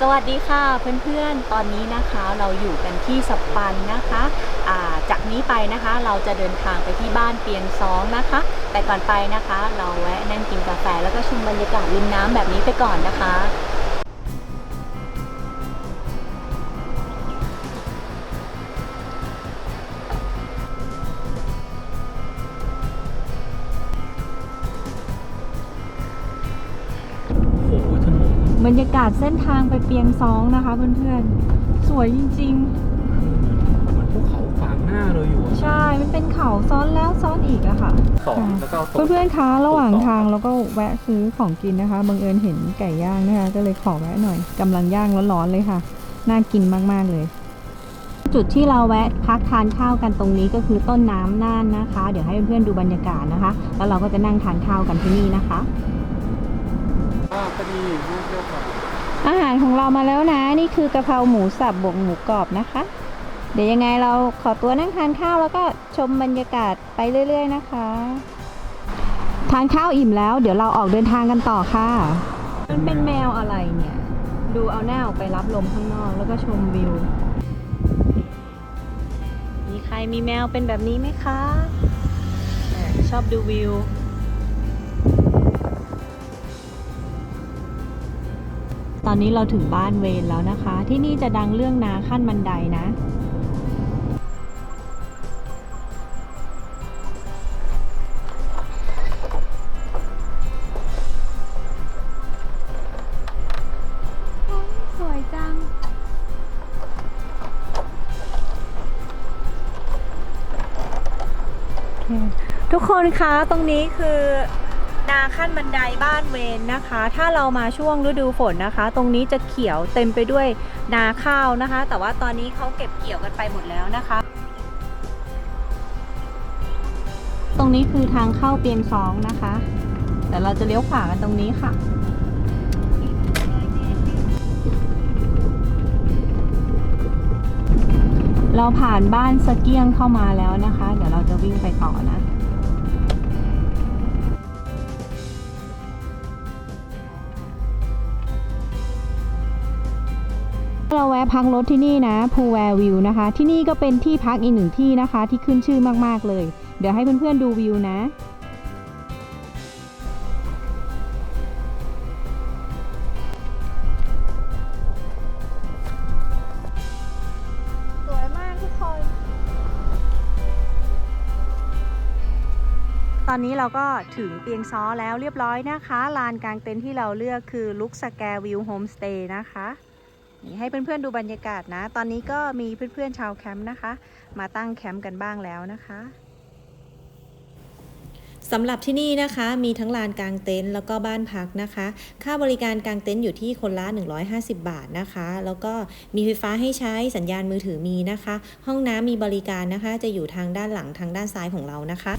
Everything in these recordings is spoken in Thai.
สวัสดีค่ะเพื่อนๆ ตอนนี้นะคะเราอยู่กันที่สปันนะคะาจากนี้ไปนะคะเราจะเดินทางไปที่บ้านเปียงซองนะคะ แต่ก่อนไปนะคะ เราแวะนั่งกินกาแฟแล้วก็ชมบรรยากาศริมน้ำแบบนี้ไปก่อนนะคะ บรรยากาศเส้นทางไปเปียงซองนะคะเพื่อนๆ สวยจริง เหมือนภูเขาขวางหน้าเราอยู่อะๆ ใช่ มันเป็นเขาซ้อนแล้วซ้อนอีกอะค่ะ สองแล้วก็ตกเพื่อนๆ คะ ระหว่างตกต่อทางเราก็แวะซื้อของกินนะคะ บังเอิญเห็นไก่ย่างนะคะ ก็เลยขอแวะหน่อย กำลังย่างร้อนๆเลยค่ะ น่ากินมากๆเลย จุดที่เราแวะพักทานข้าวกันตรงนี้ก็คือต้นน้ำน่านนะคะ เดี๋ยวให้เพื่อนๆดูบรรยากาศนะคะ แล้วเราก็จะนั่งทานข้าวกันที่นี่นะคะอ่าพอดีน่าเที่ยวกว่า อาหารของเรามาแล้วนะ นี่คือกะเพราหมูสับบวกหมูกรอบนะคะ เดี๋ยวยังไงเราขอตัวนั่งทานข้าวแล้วก็ชมบรรยากาศไปเรื่อย ๆ นะคะ ทานข้าวอิ่มแล้วเดี๋ยวเราออกเดินทางกันต่อค่ะ มันเป็นแมวอะไรเนี่ย ดูเอาหน้าออกไปรับลมข้างนอกแล้วก็ชมวิว มีใครมีแมวเป็นแบบนี้ไหมคะ ชอบดูวิว ตอนนี้เราถึงบ้านเวนแล้วนะคะ ที่นี่จะดังเรื่องนาขั้นบันไดนะสวยจัง ทุกคนคะ ตรงนี้คือ นาขั้นบันไดบ้านเวนนะคะ ถ้าเรามาช่วงฤดูฝนนะคะ ตรงนี้จะเขียวเต็มไปด้วยนาข้าวนะคะ แต่ว่าตอนนี้เขาเก็บเกี่ยวกันไปหมดแล้วนะคะ ตรงนี้คือทางเข้าเปียงซองนะคะเดี๋ยวเราจะเลี้ยวขวากันตรงนี้ค่ะเราผ่านบ้านสะเกียงเข้ามาแล้วนะคะ เดี๋ยวเราจะวิ่งไปต่อนะ เราแวะพักรถที่นี่นะพูแวร์วิวนะคะ ที่นี่ก็เป็นที่พักอีกหนึ่งที่นะคะ ที่ขึ้นชื่อมากๆเลย เดี๋ยวให้เพื่อนๆดูวิวนะสวยมากทุกคนตอนนี้เราก็ถึงเปียงซ้อแล้วเรียบร้อยนะคะ ลานกลางเต็นท์ที่เราเลือกคือลุกสแกวิวโฮมสเตย์นะคะ นี่ให้เพื่อนๆดูบรรยากาศนะ ตอนนี้ก็มีเพื่อนๆชาวแคมป์นะคะ มาตั้งแคมป์กันบ้างแล้วนะคะสำหรับที่นี่นะคะมีทั้งลานกลางเต็นท์แล้วก็บ้านพักนะคะ ค่าบริการกลางเต็นท์อยู่ที่คนละ 150 บาทนะคะ แล้วก็มีไฟฟ้าให้ใช้สัญญาณมือถือมีนะคะ ห้องน้ำมีบริการนะคะ จะอยู่ทางด้านหลังทางด้านซ้ายของเรานะคะ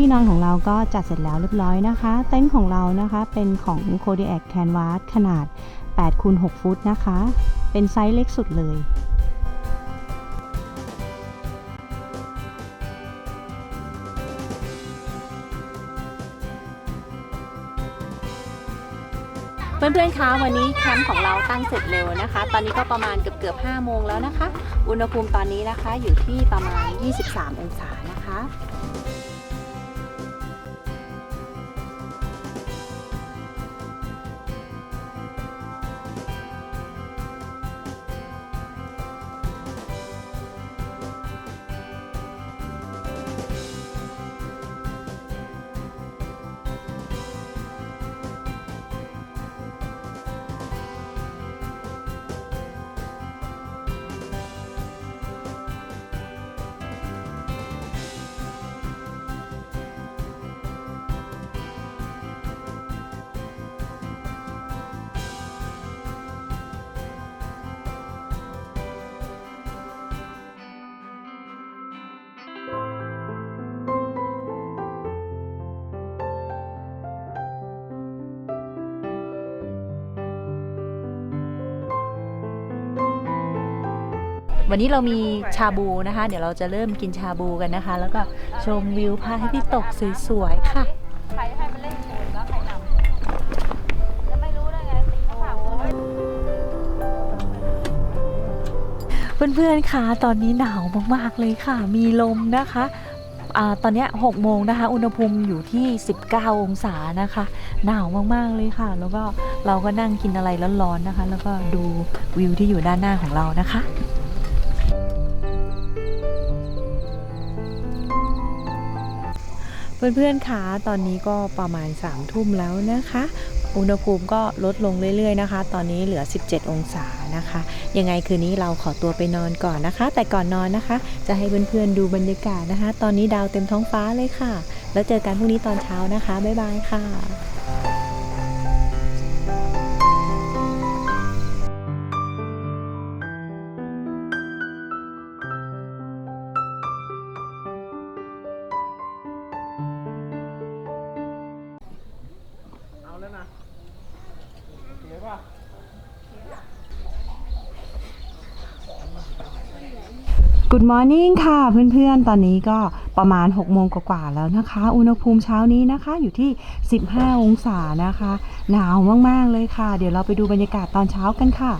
ที่นอนของเราก็จัดเสร็จแล้วเรียบร้อยนะคะ เต็นท์ของเรานะคะเป็นของ Kodiak Canvas ขนาด8คูณ6ฟุตนะคะ เป็นไซส์เล็กสุดเลยเพื่อนๆ คะวันนี้แคมป์ของเราตั้งเสร็จเร็วนะคะ ตอนนี้ก็ประมาณเกือบเกือบ5โมงแล้วนะคะ อุณหภูมิตอนนี้นะคะอยู่ที่ประมาณ 23 องศา วันนี้เรามีชาบูนะคะ เดี๋ยวเราจะเริ่มกินชาบูกันนะคะ แล้วก็ชมวิวพระอาทิตย์ตกสวยๆค่ะใครให้มันเล่นโขนแล้วใครนำจะไม่รู้ได้ไงตีเขาผ่าเพื่อนๆ คะ ตอนนี้หนาวมากๆ เลยค่ะ มีลมนะคะอตอนนี้6โมงนะคะ อุณหภูมิอยู่ที่ 19 องศานะคะ หนาวมากๆ เลยค่ะ แล้วก็เราก็นั่งกินอะไรร้อนๆ นะคะ แล้วก็ดูวิวที่อยู่ด้านหน้าของเรานะคะ เพื่อนๆคะตอนนี้ก็ประมาณ3ามทุ่มแล้วนะคะ อุณหภูมิก็ลดลงเรื่อยๆนะคะ ตอนนี้เหลือ 17 องศานะคะ ยังไงคืนนี้เราขอตัวไปนอนก่อนนะคะ แต่ก่อนนอนนะคะ จะให้เพื่อนๆดูบรรยากาศนะคะ ตอนนี้ดาวเต็มท้องฟ้าเลยค่ะ แล้วเจอกันพรุ่งนี้ตอนเช้านะคะบ๊ายบายค่ะ Good morning ค่ะเพื่อนๆ ตอนนี้ก็ประมาณ 6 โมงกว่าๆแล้วนะคะ อุณหภูมิเช้านี้นะคะอยู่ที่ 15 องศานะคะ หนาวมากๆเลยค่ะ เดี๋ยวเราไปดูบรรยากาศตอนเช้ากันค่ะ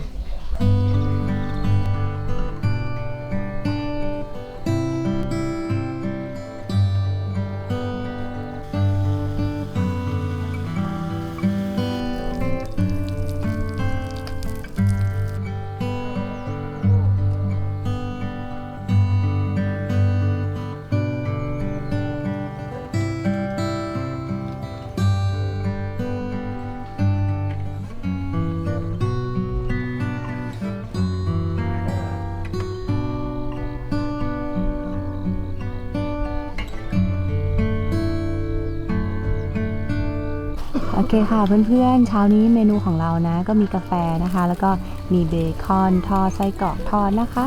เคค่ะเพื่อนๆเช้านี้เมนูของเรานะ ก็มีกาแฟนะคะ แล้วก็มีเบคอนทอดไส้กรอกทอดนะคะ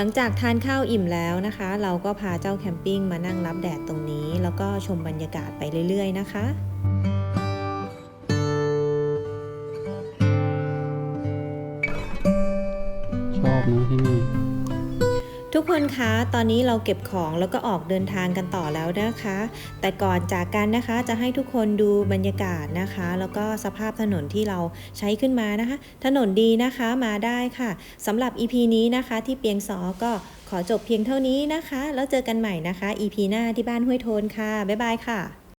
หลังจากทานข้าวอิ่มแล้วนะคะ เราก็พาเจ้าแคมปิ้งมานั่งรับแดดตรงนี้ แล้วก็ชมบรรยากาศไปเรื่อย ๆ นะคะชอบนะที่นี่ ทุกคนคะ ตอนนี้เราเก็บของแล้วก็ออกเดินทางกันต่อแล้วนะคะ แต่ก่อนจากกันนะคะจะให้ทุกคนดูบรรยากาศนะคะ แล้วก็สภาพถนนที่เราใช้ขึ้นมานะคะ ถนนดีนะคะมาได้ค่ะสำหรับ EP นี้นะคะที่เปียงซอก็ขอจบเพียงเท่านี้นะคะ แล้วเจอกันใหม่นะคะ EP หน้าที่บ้านห้วยโทนค่ะ บ๊ายบายค่ะ